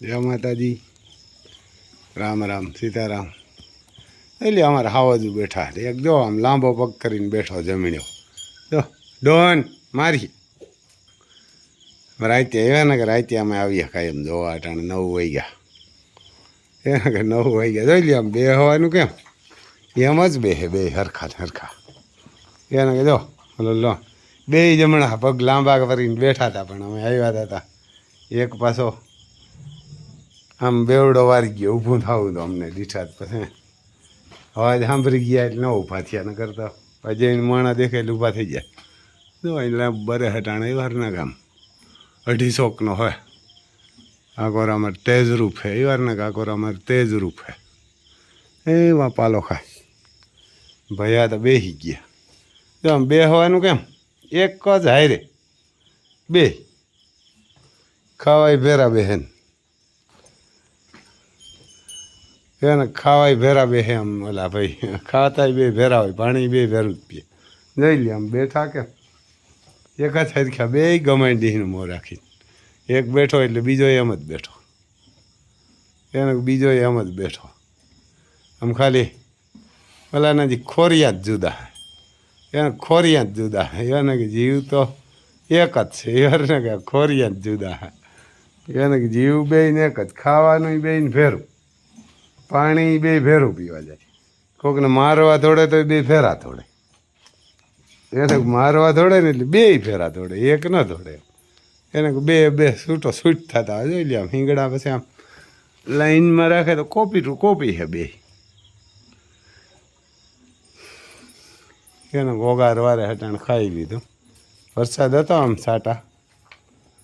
જય માતાજી. રામ રામ, સીતારામ. એટલે અમારે હાવાજુ બેઠા એક જો આમ લાંબો પગ કરીને બેઠો જમીન્યો જો ડોન મારી. રાતે આવ્યા ને કે રાતે અમે આવીએ એમ જોવા અટાણે નવ વાગ્યા. એના કે નવ વાગ્યા. જોઈ લે આમ બે હોવાનું કેમ? એમ જ બે હે, બે હરખા ને હરખા. એને કે જો હલો લો. બે જમણા પગ લાંબા કરીને બેઠા હતા પણ અમે આવ્યા હતા એક પાછો આમ બેવડો વારી ગયો, ઊભું થવું તો અમને દીઠા પછી. અવાજ સાંભળી ગયા એટલે ન ઊભા થયા ન કરતા પછી માણા દેખે એટલે ઊભા થઈ ગયા. જો એટલે બરે હટાણે વારના ગામ. અઢીસોકનો હોય. આકોર અમારે તેજ રૂપ હે, એ વારના અમારે તેજ રૂપ હે. એવા પાલો ખાય. ભયા તો બેસી ગયા. જો આમ બે હવાનું કેમ? એક જ હારે. બે. ખાવાય ભેરા બેહેન. એને ખાવાય ભેરા બે આમ ઓલા ભાઈ. ખાતાય બે ભેરા હોય, પાણી બે ભેરું જ પીએ. જોઈ લે આમ બેઠા કે એક જ હરખ્યા બે ગમાઈ દીને મોં રાખીને. એક બેઠો એટલે બીજો એમ જ બેઠો. એને બીજો એમ જ બેઠો. આમ ખાલી ઓલાના જે ખોરિયા જ જુદા એને ખોરિયા જ જુદા એને કે જીવ તો એક જ છે. એને કે ખોરિયા જ જુદા એને કે જીવ બેન એક જ, ખાવાનું બે ને ભેરું. પાણી બે ભેરું પીવા જાય. કોકને મારવા થોડે તો બે ફેરા થોડે એને મારવા થોડે ને એટલે બે ફેરા થોડે એક ન થોડે એને બે બે છૂટો છૂટ થતા જોઈ લે આમ હિંગડા પછી આમ લાઈનમાં રાખે તો કોપી ટુ કોપી છે બે. એને ઘોગાર વારે હટાણ ખાઈ લીધું. વરસાદ હતો આમ સાટા.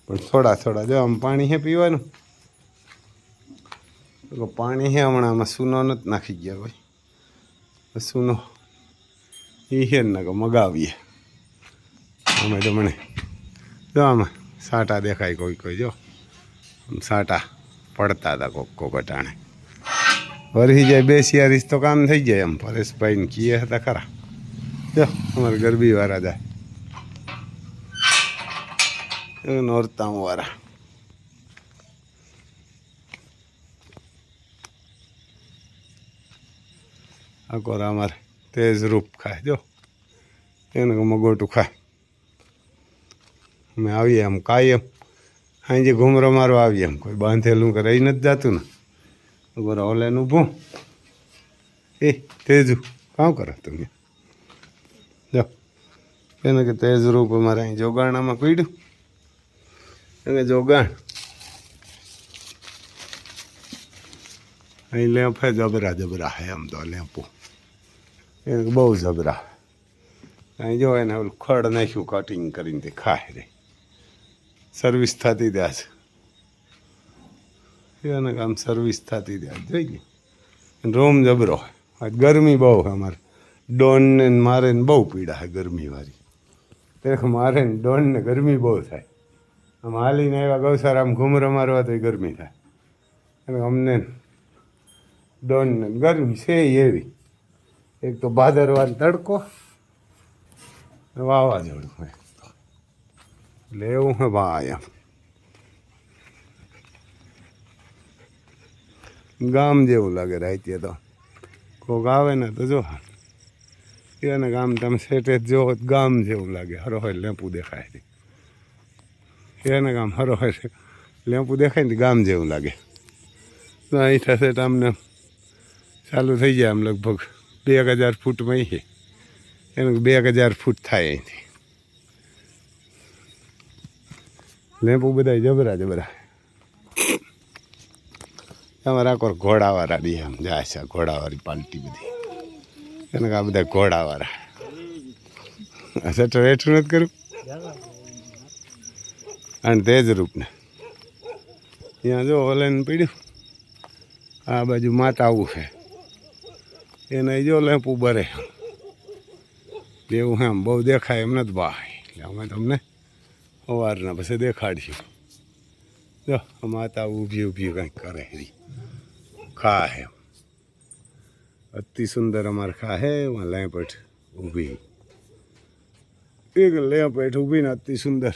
પણ થોડા થોડા જો આમ પાણી છે પીવાનું. તો પાણી હે હમણાં આમાં સૂનો નથી નાખી ગયા ભાઈ સૂનો એ હે ને કે મગાવીએ. અમે તો મને, જો આમાં સાટા દેખાય કોઈ કોઈ, જો. સાટા પડતા હતા કોક કોક અટાણે. વરસી જાય બે તો કામ થઈ જાય એમ. પરેશભાઈને કીએ હતા ખરા. જો, અમારે ગરબી વાળા જાય નોરતામ આકોર અમારે તેજ રૂપ ખાય, જો. એને મગોટું ખાય. અમે આવીએ એમ. કાયમ સાંજે ઘૂમરો મારવા આવીએ એમ. કોઈ બાંધેલું કરે એ નથી જતું ને. અગોરા ઓલેનું ઊભું. એ તેજુ કાં કરો તમે? જો એને કે તેજ રૂપ અમારે અહીં જોગાણામાં પીડ્યું. એને જોગાણ. અહીં લેફે જબરા જબરા હે આમ તો લેમ્પો એને બહુ જબરા અહીં જો એને ઓલું ખડ નાખ્યું કટિંગ કરીને તે ખાય રે. સર્વિસ થતી ત્યાં છે એને આમ સર્વિસ થતી ત્યાં જોઈ ગઈ રૂમ જબરો. ગરમી બહુ અમારે. ડોનને મારે ને બહુ પીડા છે ગરમીવાળી. દેખ મારે ને ડોનને ગરમી બહુ થાય. આમ હાલીને આવ્યા ગૌસારા આમ ઘૂમરો મારવા તો ગરમી થાય. અને અમને ડોનને ગરમી છે એવી. એક તો ભાદરવાનો તડકો વાવાઝોડું. એટલે એવું હે ભાઈ એમ. ગામ જેવું લાગે રાતે તો. કોક આવે ને તો જો. એને ગામ તમે સેટે જ જો ગામ જેવું લાગે. હરોહર લેપું દેખાય એને ગામ હરોહર લેપું દેખાય ને ગામ જેવું લાગે. અહીં થશે તો અમને ચાલુ થઈ જાય આમ લગભગ. બે એક હજાર ફૂટમાં છે એનું બે એક હજાર ફૂટ થાય અહીંથી. લેમ્પુ બધા જબરા જબરા. અમારા કોર ઘોડાવાળા બી આમ જાય છે, ઘોડાવાળી પાલટી બધી. એને આ બધા ઘોડાવાળા. તો એટલું નથી કર્યું? અને તેજ રૂપને. ત્યાં જો ઓલેન પીડ્યું. આ બાજુ માતા આવું છે. એને જો લેમ્પ ઉભરે. એવું એમ, બહુ દેખાય એમ નથી ભાઈ. એટલે અમે તમને સવારના પછી દેખાડીશું. જો માતા ઊભી ઊભી કંઈક કરે ખા હે અતિ સુંદર અમારે ખા હે એમાં લેમ્પેઠ ઊભી. એક લેમ્પેઠ ઊભી ને અતિ સુંદર.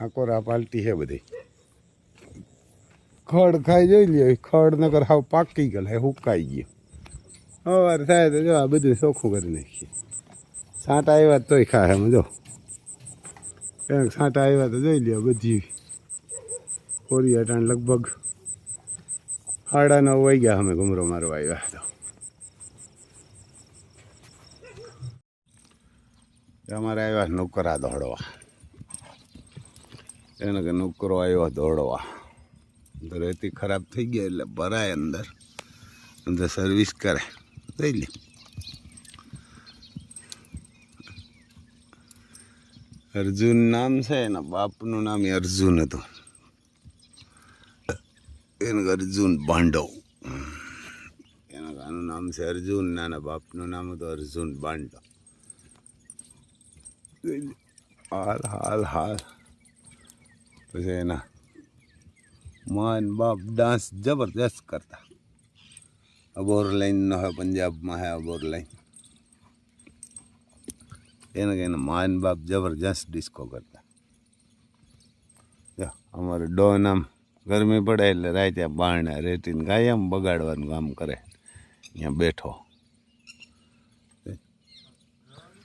આકોરા પાલટી છે બધી. ખડ ખાઈ જોઈ લે ખડ નગર હાવ પાકી ગયેલા હુકાઈ ગયો. સવાર થાય તો જો આ બધું ચોખ્ખું કરી નાખીએ. સાંટા આવ્યા તોય ખાય એમ જો. કંઈક સાંટા આવ્યા તો જોઈ લ્યો બધી. કોરી હટાણ લગભગ સાડા નવ વાગ્યા અમે ઘુમરો મારવા આવ્યા તો અમારે આવ્યા નોકરા દોડવા. એને કે નોકરો આવ્યો દોડવા. રેતી ખરાબ થઈ ગઈ એટલે ભરાય અંદર. અંદર સર્વિસ કરે. લે અર્જુન નામ છે એના બાપનું નામ અર્જુન હતું. એનું અર્જુન બાંડવ. એના આનું નામ છે અર્જુન નાના બાપનું નામ હતું અર્જુન બાંડવ. હાલ હાલ હાલ. પછી એના માન બાપ ડાન્સ જબરદસ્ત કરતા. અબોર લાઈનનો હે પંજાબમાં હે અબોર લાઈન. એને કહીને માન બાપ જબરજસ્ત ડિસ્કો કરતા. જો, અમારે ડોન આમ ગરમી પડે એટલે રાતે બારણે ગાય આમ બગાડવાનું કામ કરે. અહીંયા બેઠો.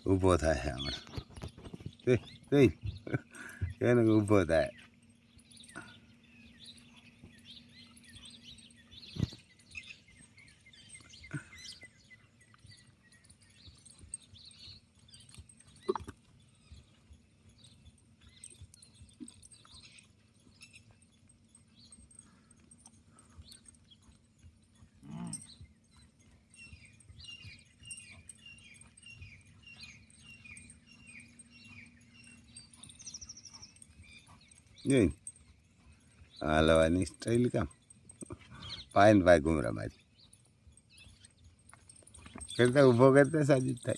ઊભો થાય હમણાં. એને ઊભો થાય. જોઈ હાલવાની સ્ટાઈલ કામ. પાય ને પાય ઘુમરા મારી. કરતા ઊભો કરતા સાજી થાય.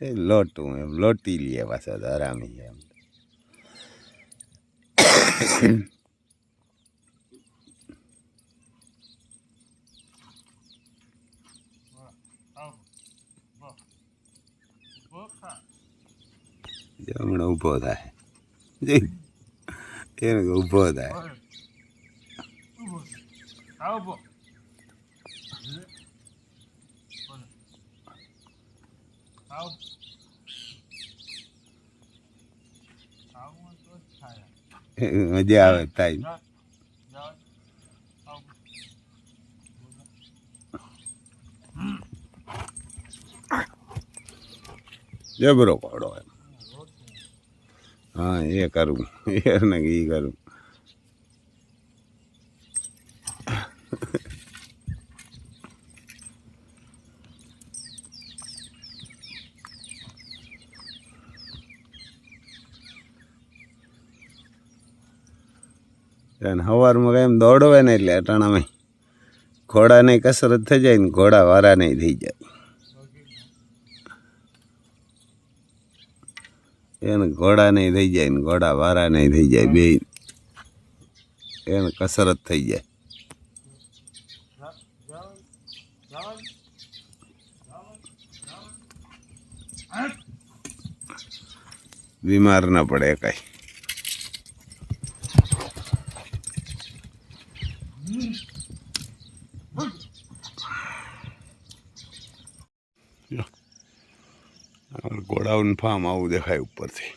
એ લોટું એમ, લોટી લઈએ પાછા આરામી એમ. જો હમણાં ઊભો થાય જોઈ એને કે ઊભો થાય મજા આવે થાય જબરો પડો એમ હા, એ કરું. એને એ કરું. સવારમાં એમ દોડવે ને એટલે અટાણામાં ઘોડાને કસરત થઈ જાય ને ઘોડા વારા નહીં થઈ જાય. એને ઘોડા નહીં થઈ જાય ને ઘોડા વારા નહીં થઈ જાય, બે એને કસરત થઈ જાય. બીમાર ના પડે કાંઈ. ગોડાઉન ફાર્મ આવું દેખાય ઉપરથી.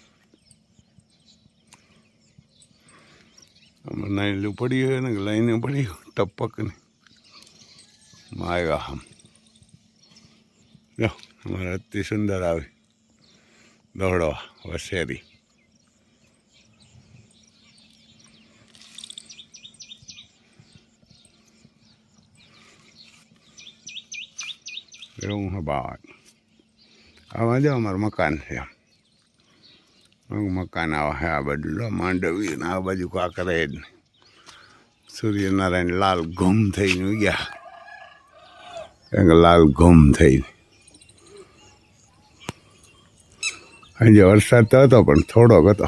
આમાં નાયલું પડી હોય ને લાઈને પડી ટપક ને આવ્યા આમ જો અમારે અતિ સુંદર આવે. દોડવા વસેરી. એવું હા બાદ આવા જો અમારું મકાન છે. મકાન આવા છે, આ બાજુ માંડવી ને આ બાજુ કાંકરેજ જ સૂર્યનારાયણ લાલ ઘૂમ થઈને ગયા કંઈક લાલ ઘૂમ થઈને. આજે વરસાદ તો હતો, પણ થોડોક હતો.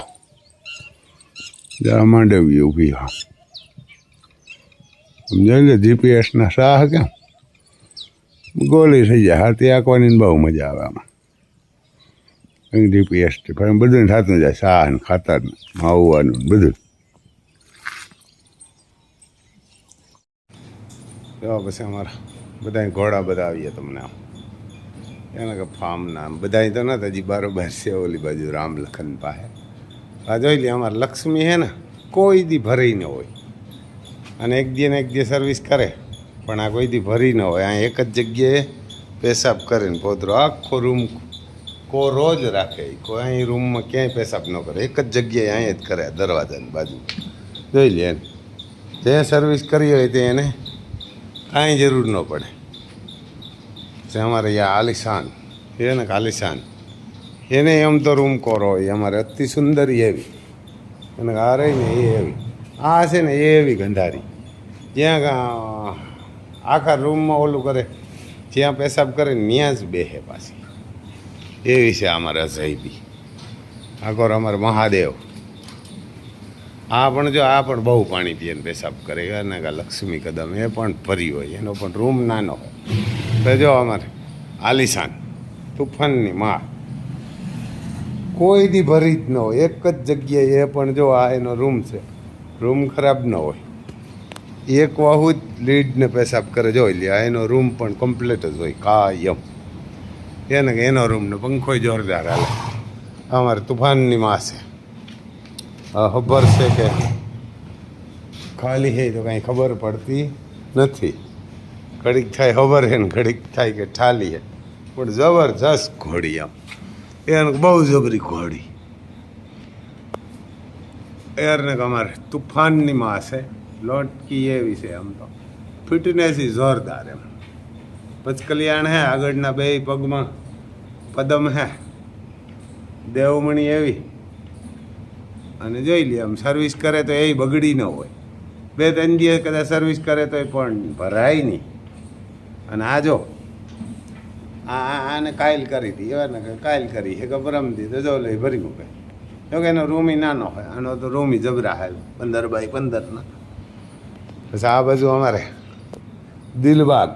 જરા માંડવી ઊભી હા. સમજાય ને જીપીએસના શાહ કેમ? ગોલી થઈ જાય, હાથી આંકવાની બહુ મજા આવે આમાં. અંગડી પેસ્ટ પણ બધું થતું જાય, શાહ ને ખાતર માવવાનું બધું. જો પછી અમારા બધા ઘોડા બધા આવીએ તમને આમ. એના કે ફાર્મ નામ બધા તો ના હજી બારોબાર છે ઓલી બાજુ રામ લખન પાસે. આ જોઈ લે, અમારે લક્ષ્મી હે ને, કોઈ દી ભરી ન હોય. અને એક દી ને એક દી સર્વિસ કરે, પણ આ કોઈ દી ભરી ન હોય. આ એક જ જગ્યાએ પેશાબ કરીને પોતરો આખો રૂમ કોરો રોજ રાખે. કોઈ અહીં રૂમમાં ક્યાંય પેશાબ ન કરે. એક જ જગ્યાએ અહીં જ કરે દરવાજાની બાજુ. જોઈ લે, જે સર્વિસ કરી હોય તે એને કાંઈ જરૂર ન પડે. જે અમારે અહીંયા આલિશાન, એ ને આલિશાન એને એમ તો રૂમ કોરો હોય, અમારે અતિ સુંદર એવી. અને આ રહી ને એ એવી. આ છે ને એ એવી ગંધારી. જ્યાં આખા રૂમમાં ઓલું કરે, જ્યાં પેશાબ કરે ત્યાં જ બેહે પાછી. એવી છે અમારે અજયબી આખોર અમારે મહાદેવ. આ પણ જો, આ પણ બહુ પાણી પીએ ને પેશાબ કરે. અને લક્ષ્મી કદમ, એ પણ ભરી હોય. એનો પણ રૂમ નાનો. હોય તો જો અમારે આલિશાન, તુફાનની માં કોઈ દી ભરી જ ન હોય. એક જ જગ્યાએ એ પણ જો, આ એનો રૂમ છે. રૂમ ખરાબ ન હોય. એક વાહુ જ લીડને પેશાબ કરે. જોઈ લે આ એનો રૂમ પણ કમ્પ્લીટ જ હોય. કાયમ. એને કે એનો રૂમનો પંખો જોરદાર હાલે. અમારે તુફાનની માં છે. ખબર છે કે ખાલી છે તો કાંઈ ખબર પડતી નથી. ઘડીક થાય ખબર હે ને ઘડીક થાય કે ઠાલી હે પણ જબરજસ્ત ઘોડી આમ. એને બહુ જબરી ઘોડી. એરને કે અમારે તુફાનની માં છે. લોટકી એવી છે આમ તો. ફિટનેસ જોરદાર એમ. પચકલ્યાણ હે આગળના બે પગમાં. પદમ હે. દેવમણી એવી. અને જોઈ લે, આમ સર્વિસ કરે તો એ બગડી ન હોય. બે ત્રણ દિવસ કદાચ સર્વિસ કરે તો પણ ભરાય નહીં. અને આ જો, આ આને કાયલ કરી હતી એવા ને કાયલ કરી છે કે પરમથી તો જો લઈ ભરી મૂકે. જો કે એનો રૂમી નાનો હોય, આનો તો રૂમી જબરા હોય, પંદર બાય પંદરના પછી આ બાજુ અમારે દિલબાગ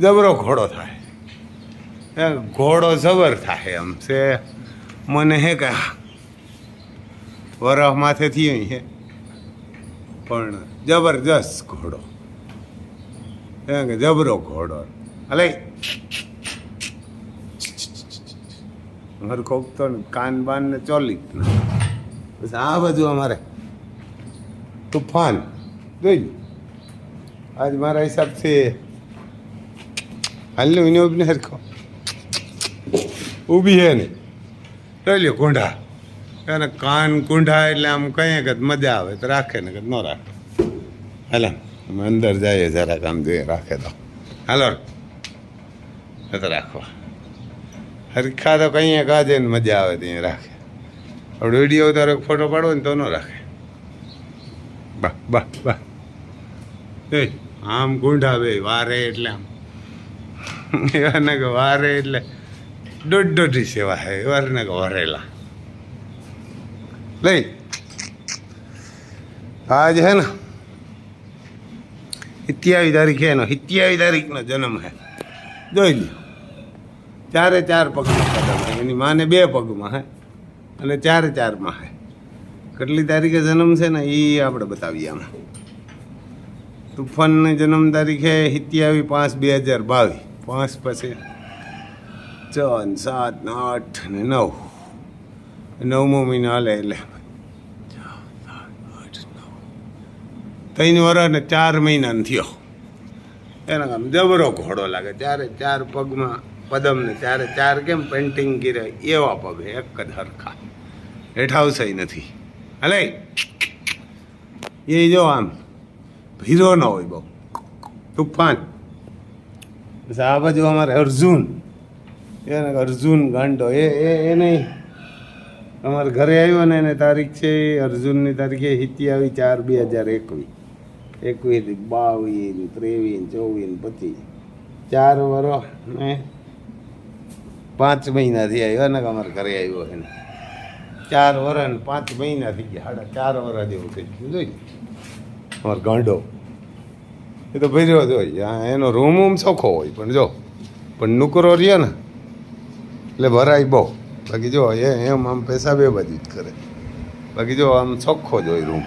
જબરો ઘોડો થાય. એ ઘોડો જબર થાય એમ છે. મને હે કે વરફ માથે થયું છે પણ જબરજસ્ત ઘોડો. કે જબરો ઘોડો. અલે. હરખો તો કાન બાન ને ચોલી આ બધું અમારે તુફાન. જોઈ આજ મારા હિસાબથી હાલ્યું વિનિયોગ ને હરખો ઊભી હે ને. જોઈ કુંઢા. એને કાન કુંઢા એટલે આમ કંઈ કે મજા આવે, તો રાખે ને કે ન રાખે. હાલો, અમે અંદર જઈએ, જરાક આમ જોઈએ, રાખે તો. હાલો. તો રાખવા હરખા તો કંઈ કાજે ને મજા આવે, ત્યાં રાખે. આપણે વીડિયો તારો ફોટો પાડો ને તો ન રાખે. બા બા બા. એ, આમ કુંઢા બે, વારે એટલે આમ. એવા કે વારે એટલે દોઢ દોઢી સેવા હે વારને વરેલા. લઈ. આજ હે ને સિત્યાવી તારીખ એનો સિત્યાવી તારીખનો જન્મ હે જોઈ લો ચારે ચાર પગમાં કદમ હે એની માને બે પગમાં હે અને ચારે ચારમાં હે કેટલી તારીખે જન્મ છે ને એ આપણે બતાવીએ આમાં. તુફાનની જન્મ તારીખે સિત્યાવી પાંચ બે હજાર બાવીસ. પાંચ પછી છ સાત, આઠ ને નવ. નવમો મહિનો હાલે એટલે. ત્રણ વર્ષ ને ચાર મહિનાનો થયો. એના કામ જબરો ઘોડો લાગે. ચારે ચાર પગમાં પદમ ને ચારે ચાર કેમ પેન્ટિંગ કરે? એવા પગ, એક જ હરખા. હેઠાવશે નથી. હલે. એ જો આમ, ભીરો ન હોય બહુ. તુફાન. આ બાજુ અમારે અર્જુન. એને અર્જુન ગાંડો, એ એ એ નહીં. અમારે ઘરે આવ્યો ને, એને તારીખ છે અર્જુનની તારીખે સિત્યાવીસ ચાર બે હજાર એકવીસ. એકવીસ બાવીસ ત્રેવીસ ચોવીસ પચીસ. ચાર વર્ષ ને પાંચ મહિનાથી આવ્યો ને, અમારે ઘરે આવ્યો એને ચાર વર્ષ ને પાંચ મહિના થઈ ગયા સાડા ચાર વર્ષ જેવું થઈ ગયું, જોઈ. અમારો ગાંડો. એ તો ભર્યો જ હોય એનો રૂમ રૂમ ચોખ્ખો હોય, પણ જો, પણ નુકરો રહ્યો ને એટલે ભરાય બહુ. બાકી જો, એ એમ આમ પૈસા બે બાજુ જ કરે. બાકી જો, આમ ચોખ્ખો જ હોય રૂમ.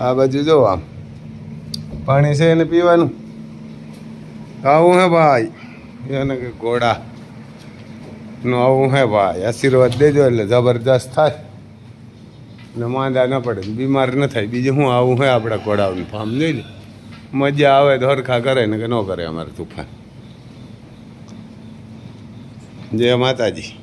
આ બાજુ જો આમ. પાણી છે એને પીવાનું? આવું હે ભાઈ. એને કે ઘોડા. નું, આવું હે ભાઈ. આશીર્વાદ દેજો એટલે જબરદસ્ત થાય. ને માંદા ન પડે બીમાર ન થાય. બીજું શું આવું હે આપણા ઘોડાઓનું? ફાર્મ જોઈ લે. મજા આવે તો હરખા કરે ને કે ન કરે અમારે તુફાન. જય માતાજી.